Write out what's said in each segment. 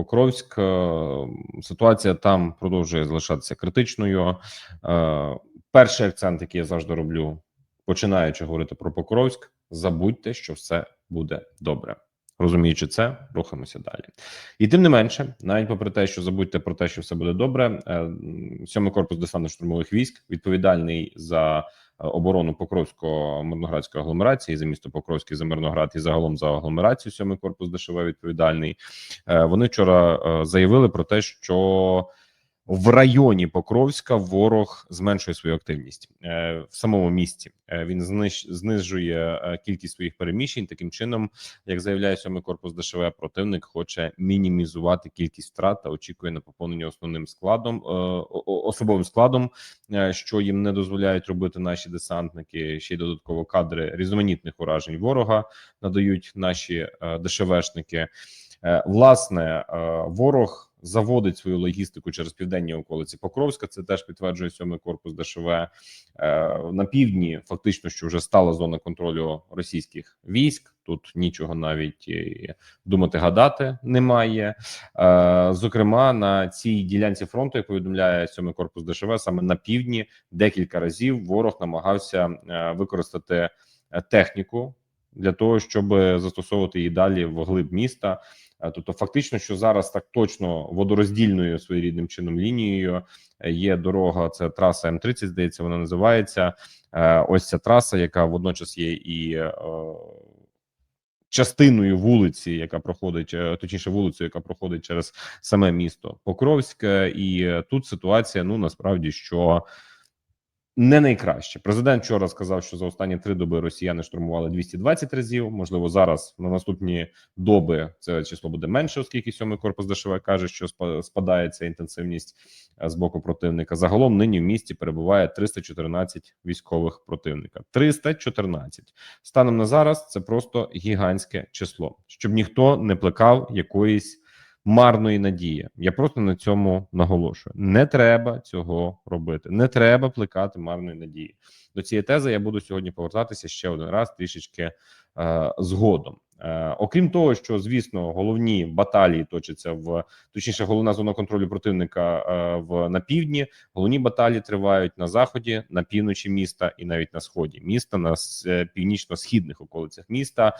Покровськ. Е, Ситуація там продовжує залишатися критичною. Е, Перший акцент, який я завжди роблю, починаючи говорити про Покровськ, забудьте, що все буде добре. Розуміючи це, рухаємося далі. І тим не менше, навіть попри те, що забудьте про те, що все буде добре, е, сьомий корпус десантно-штурмових військ відповідальний за оборону покровсько мирноградської агломерації за місто Покровський за Мирноград і загалом за агломерацію. Сьомий корпус ДШВ відповідальний. Е, Вони вчора е, заявили про те, що в районі Покровська ворог зменшує свою активність Е, в самому місті. Е, Він зниж, знижує е, кількість своїх переміщень. Таким чином, як заявляє сьомий корпус ДШВ, противник хоче мінімізувати кількість втрат та очікує на поповнення основним складом особовим складом, що їм не дозволяють робити наші десантники. Ще й додатково кадри різноманітних уражень ворога надають наші ДШВшники. Е, Власне, е, ворог заводить свою логістику через південні околиці Покровська. Це теж підтверджує сьомий корпус ДШВ Е, на півдні. Фактично, що вже стала зона контролю російських військ. Тут нічого навіть думати гадати немає. Зокрема, на цій ділянці фронту, як повідомляє сьомий корпус ДШВ, саме на півдні декілька разів ворог намагався використати техніку для того, щоб застосовувати її далі в глиб міста. Е, Тобто, фактично, що зараз так точно водороздільною своєрідним чином лінією е, є дорога. Це траса М30, здається, вона називається. Е, Ось ця траса, яка водночас є і частиною вулиці, яка проходить, точніше, вулицею, яка проходить через саме місто Покровське, і тут ситуація ну насправді що. Не найкраще. Президент вчора сказав, що за останні три доби росіяни штурмували 220 разів. Можливо, зараз на наступні доби це число буде менше, оскільки сьомий корпус ДШВ каже, що спа- спадає ця інтенсивність е, з боку противника. Загалом нині в місті перебуває 314 військових противника. 314. станом на зараз. Це просто гігантське число, щоб ніхто не плекав якоїсь марної надії. Я просто на цьому наголошую. Не треба цього робити. Не треба плекати марної надії. До цієї тези я буду сьогодні повертатися ще один раз трішечки е, згодом. Е, окрім того, що звісно головні баталії точаться в точніше, головна зона контролю противника е, в на півдні. Головні баталії тривають на заході, на півночі міста і навіть на сході міста, на е, північно-східних околицях міста.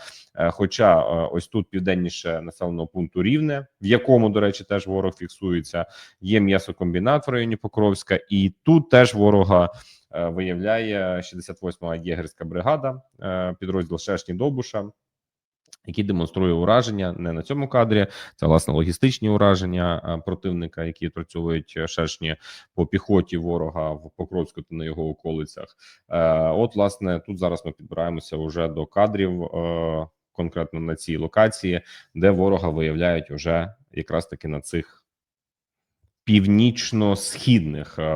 Хоча ось тут південніше населеного пункту Рівне, в якому, до речі, теж ворог фіксується. Є м'ясокомбінат в районі Покровська, і тут теж ворога виявляє 68-ма єгерська бригада, підрозділ Шешні Довбуша. Який демонструє ураження не на цьому кадрі, це власне логістичні ураження противника, які працюють е, шершні по піхоті ворога в Покровську та на його околицях. Е, От, власне, тут зараз ми підбираємося вже до кадрів, е, конкретно на цій локації, де ворога виявляють уже якраз таки на цих північно-східних е,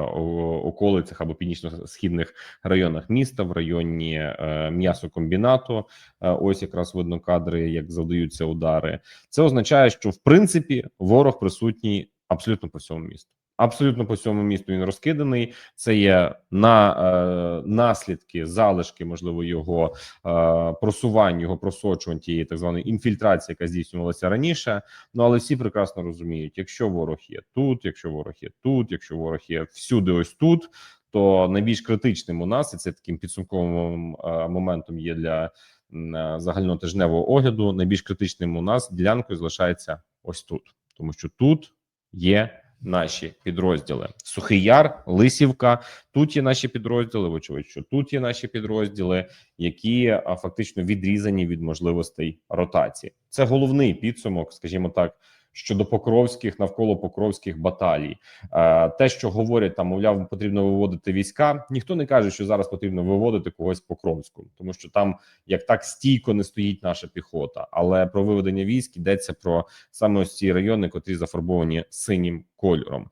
околицях або північно-східних районах міста, в районі е, м'ясокомбінату. Е, Ось якраз видно кадри, як завдаються удари. Це означає, що в принципі ворог присутній абсолютно по всьому місту. Абсолютно по всьому місту він розкиданий. Це є на е, наслідки, залишки, можливо, його е, просувань, його просочувань тієї так званої інфільтрації, яка здійснювалася раніше. Ну але всі прекрасно розуміють, якщо ворог є тут, якщо ворог є тут, якщо ворог є всюди, ось тут. То найбільш критичним у нас і це таким підсумковим е, моментом є для е, загальнотижневого огляду. Найбільш критичним у нас ділянкою залишається ось тут, тому що тут є наші підрозділи. Сухий Яр, Лисівка. Тут є наші підрозділи. Вочевидь, що тут є наші підрозділи, які фактично відрізані від можливостей ротації. Це головний підсумок, скажімо так. Щодо покровських навколо покровських баталій, Е, те, що говорять там, мовляв, потрібно виводити війська. Ніхто не каже, що зараз потрібно виводити когось в Покровську, тому що там як так стійко не стоїть наша піхота. Але про виведення військ йдеться про саме ось ці райони, котрі зафарбовані синім кольором.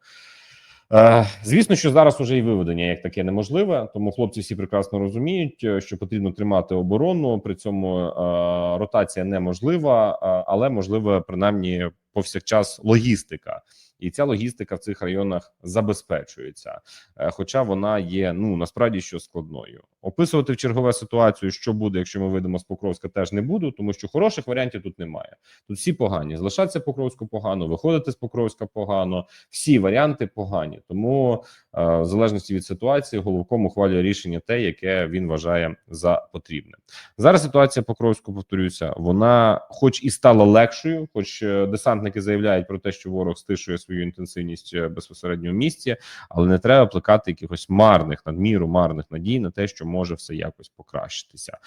Е, Звісно, що зараз уже і виведення як таке неможливе, тому хлопці всі прекрасно розуміють, е, що потрібно тримати оборону. При цьому е, ротація неможлива, е, але можливе принаймні повсякчас логістика, і ця логістика в цих районах забезпечується, е, хоча вона є ну насправді що складною. Описувати в чергове ситуацію, що буде, якщо ми вийдемо з Покровська, теж не буду, тому що хороших варіантів тут немає. Тут всі погані. Залишатися Покровську погано, виходити з Покровська погано. Всі варіанти погані. Тому е, в залежності від ситуації головком ухвалює рішення те, яке він вважає за потрібне. Зараз ситуація Покровську, повторюся, вона, хоч і стала легшою, хоч е, десантники заявляють про те, що ворог стишує свою інтенсивність е, безпосередньо в місті, але не треба плекати якихось марних надміру, марних надій на те, що може все якось покращитися.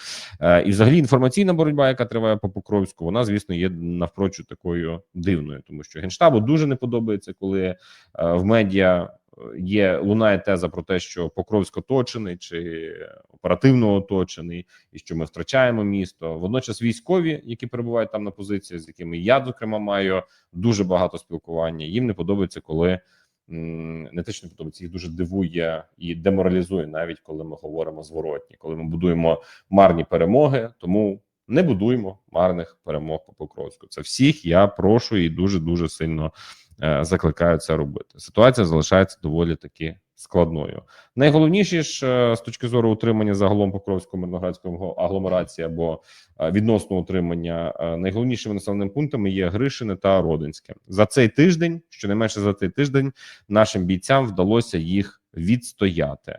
Е, і, взагалі, інформаційна боротьба, яка триває по Покровську, вона звісно є навпрочу такою дивною, тому що генштабу дуже не подобається, коли е, в медіа є лунає теза про те, що Покровськ оточений чи оперативно оточений, і що ми втрачаємо місто. Водночас військові, які перебувають там на позиціях, з якими я зокрема маю дуже багато спілкування. Їм не подобається, коли не те, що не подобається, їх дуже дивує і деморалізує, навіть коли ми говоримо зворотні, коли ми будуємо марні перемоги. Тому не будуємо марних перемог по Покровську. Це всіх я прошу і дуже дуже сильно е, закликаю це робити. Ситуація залишається доволі таки складною. Найголовніше ж е, з точки зору утримання загалом Покровського мирноградського агломерації або е, відносно утримання, найголовнішими населеними пунктами є Гришине та Родинське. За цей тиждень, щонайменше за цей тиждень, нашим бійцям вдалося їх відстояти,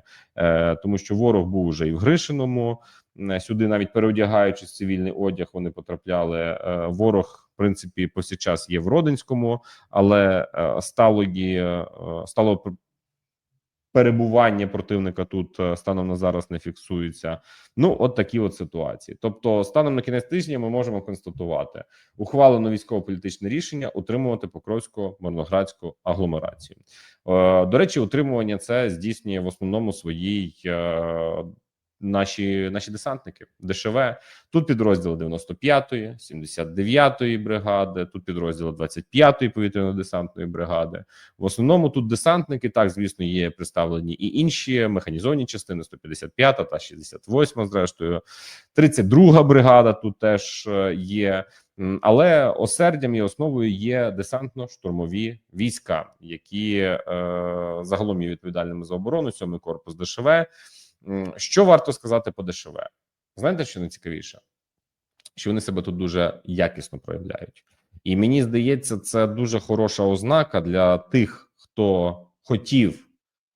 тому що ворог був вже і в Гришиному. Е, Сюди навіть переодягаючись цивільний одяг, вони потрапляли. Е, Ворог, в принципі, повсякчас є в Родинському, але е, е, стало перебування противника тут станом на зараз не фіксується. Ну, от такі от ситуації. Тобто, станом на кінець тижня ми можемо констатувати ухвалено військово-політичне рішення утримувати Покровську мирноградську агломерацію. До речі, утримування це здійснює в основному своїй. е, Наші наші десантники ДШВ тут підрозділи 95-ї, 79-ї бригади, тут підрозділи 25-ї повітряно-десантної бригади. В основному тут десантники, так звісно, є представлені і інші механізовані частини 155 та 68 зрештою, 32 бригада тут теж е, є. Але осердям і основою є десантно-штурмові війська, які е, загалом є відповідальними за оборону, сьомий корпус ДШВ. Що варто сказати по ДШВ? Знаєте, що найцікавіше? Що вони себе тут дуже якісно проявляють, і мені здається, це дуже хороша ознака для тих, хто хотів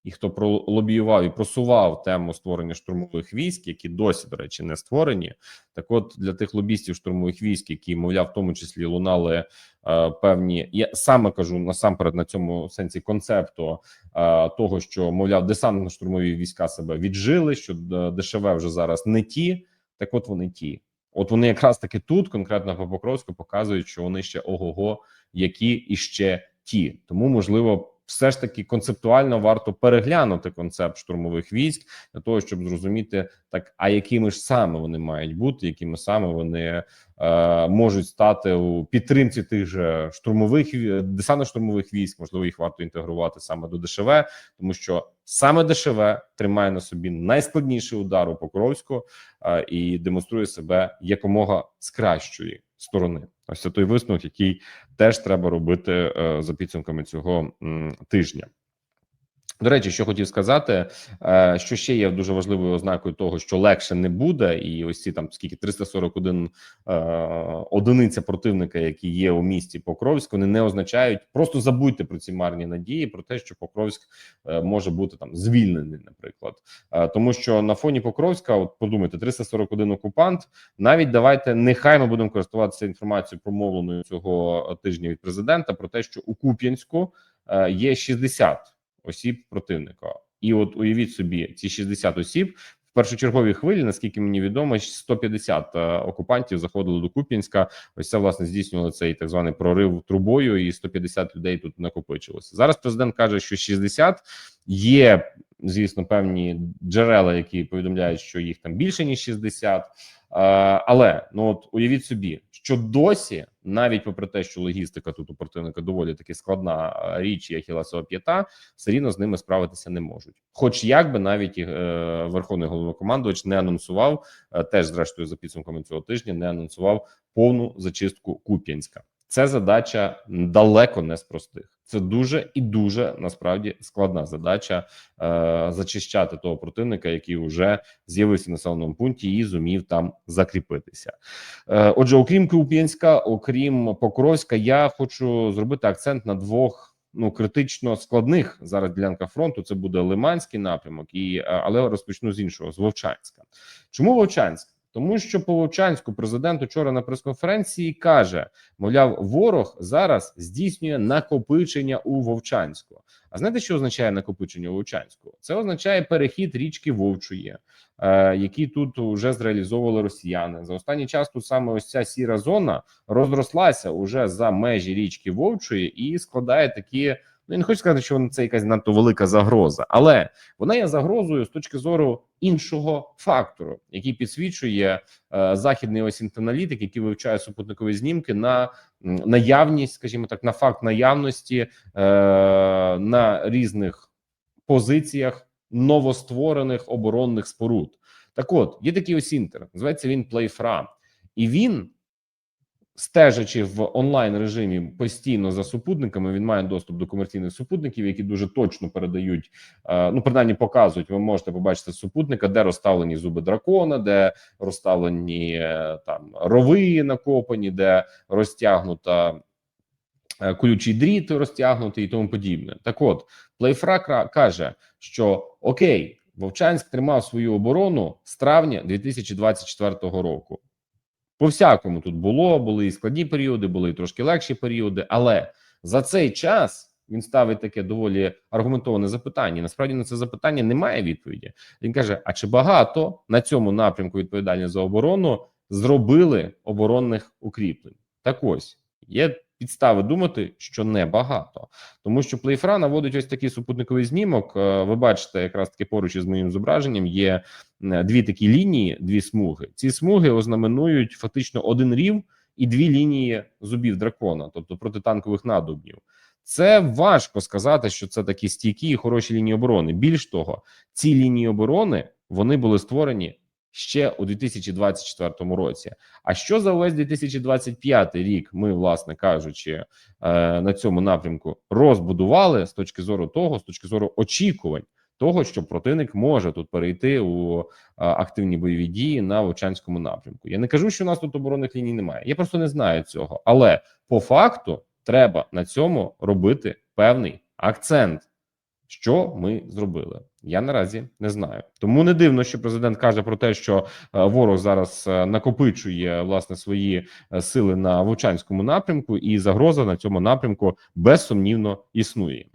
і хто пролобіював і просував тему створення штурмових військ, які досі, до речі, не створені. Так, от для тих лобістів штурмових військ, які мовляв, в тому числі лунали е, певні, я саме кажу насамперед на цьому сенсі концепту е, того, що мовляв, десантно-штурмові війська себе віджили, що е, ДШВ вже зараз не ті. Так, от вони ті. От вони якраз таки тут, конкретно по Покровську, показують, що вони ще ого-го, які іще ті. Тому можливо. Все ж таки концептуально варто переглянути концепт штурмових військ для того, щоб зрозуміти так, а якими ж саме вони мають бути, якими саме вони е, можуть стати у підтримці тих же штурмових десантно-штурмових військ. Можливо, їх варто інтегрувати саме до ДШВ, тому що саме ДШВ тримає на собі найскладніший удар у Покровську е, і демонструє себе якомога з кращої сторони. Ось це той висновок, який теж треба робити е, за підсумками цього тижня. До речі, що хотів сказати, е, що ще є дуже важливою ознакою того, що легше не буде, і ось ці там скільки 341 е, одиниця противника, які є у місті Покровськ, вони не означають просто забудьте про ці марні надії, про те, що Покровськ е, може бути там звільнений, наприклад, тому що на фоні Покровська, от подумайте, 341 окупант. Навіть давайте нехай ми будемо користуватися інформацією, промовленою цього тижня від президента, про те, що у Куп'янську є 60 осіб противника, і от уявіть собі, ці 60 осіб в першочерговій хвилі, наскільки мені відомо, 150 е, окупантів заходили до Куп'янська. Ось це власне здійснювали цей так званий прорив трубою, і 150 людей тут накопичилося. Зараз президент каже, що 60 є. Звісно, певні джерела, які повідомляють, що їх там більше ніж 60. Е, але ну от уявіть собі, що досі, навіть попри те, що логістика тут у противника доволі таки складна е, річ, і Ахілесова п'ята, все рівно з ними справитися не можуть. Хоч як би навіть е, верховний головнокомандувач не анонсував, е, теж зрештою за підсумками цього тижня, не анонсував повну зачистку Куп'янська. Це задача далеко не з простих. Це дуже і дуже насправді складна задача е, зачищати того противника, який вже з'явився в населеному пункті і зумів там закріпитися. Е, отже, окрім Куп'янська, окрім Покровська, я хочу зробити акцент на двох. Ну, критично складних зараз ділянка фронту це буде Лиманський напрямок, і е, але розпочну з іншого з Вовчанська. Чому Вовчанськ? Тому що по Вовчанську президент учора на прес-конференції каже: мовляв, ворог зараз здійснює накопичення у Вовчанську. А знаєте, що означає накопичення у Вовчанську? Це означає перехід річки Вовчує, е, які тут вже зреалізовували росіяни. За останній час тут саме ось ця сіра зона розрослася уже за межі річки Вовчує і складає такі. Ну, я не хочу сказати, що це якась надто велика загроза, але вона є загрозою з точки зору іншого фактору, який підсвічує е, західний ось інтерналітик, який вивчає супутникові знімки на наявність, скажімо так, на факт наявності е, на різних позиціях новостворених оборонних споруд. Так, от є такий ось інтер, називається він Playfra, і він стежачи в онлайн режимі постійно за супутниками, він має доступ до комерційних супутників, які дуже точно передають, е, ну принаймні показують. Ви можете побачити супутника, де розставлені зуби дракона, де розставлені е, там рови накопані, де розтягнута. е, Колючий дріт розтягнутий і тому подібне. Так, от Плейфра каже, що окей, Вовчанськ тримав свою оборону з травня 2024 року. По всякому тут було, були і складні періоди, були і трошки легші періоди. Але за цей час він ставить таке доволі аргументоване запитання. Насправді на це запитання немає відповіді. Він каже: а чи багато на цьому напрямку відповідальні за оборону зробили оборонних укріплень? Так ось є підстави думати, що небагато, тому що Плейфра наводить ось такий супутниковий знімок. Е, Ви бачите, якраз таки поруч із моїм зображенням є е, дві такі лінії, дві смуги. Ці смуги ознаменують фактично один рів і дві лінії зубів дракона, тобто протитанкових надубнів. Це важко сказати, що це такі стійкі і хороші лінії оборони. Більш того, ці лінії оборони вони були створені ще у 2024 році. А що за увесь 2025 рік ми, власне кажучи, е, на цьому напрямку розбудували з точки зору того, з точки зору очікувань того, що противник може тут перейти у е, активні бойові дії на Вовчанському напрямку. Я не кажу, що у нас тут оборонних ліній немає. Я просто не знаю цього, але по факту треба на цьому робити певний акцент. Що ми зробили? Я наразі не знаю. Тому не дивно, що президент каже про те, що е, ворог зараз е, накопичує власне свої е, сили на Вовчанському напрямку, і загроза на цьому напрямку безсумнівно існує.